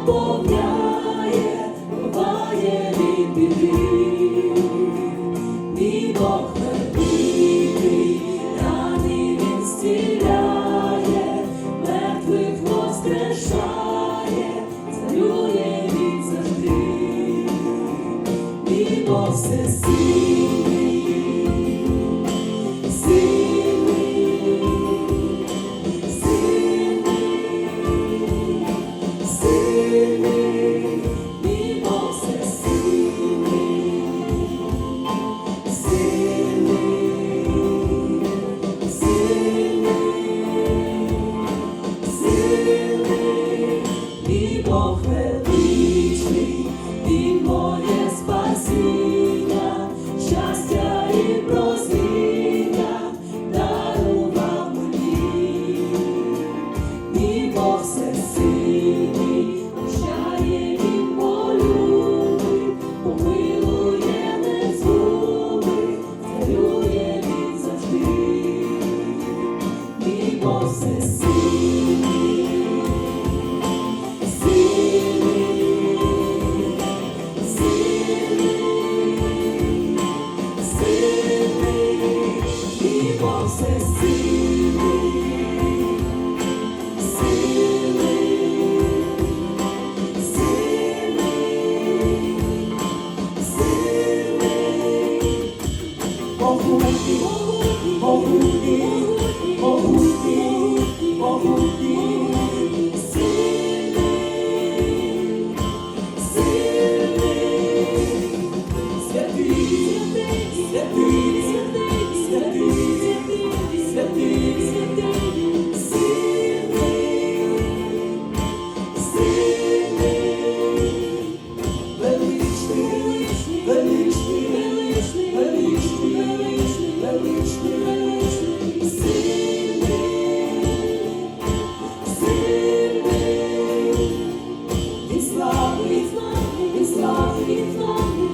наповняє, буває ліпіти, мій Бог великий, рани він стіляє, мертвих воскрешає, царює він завжди, мій Бог. Você se Славний, славний, славний, славний.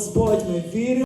Господь, ми віримо.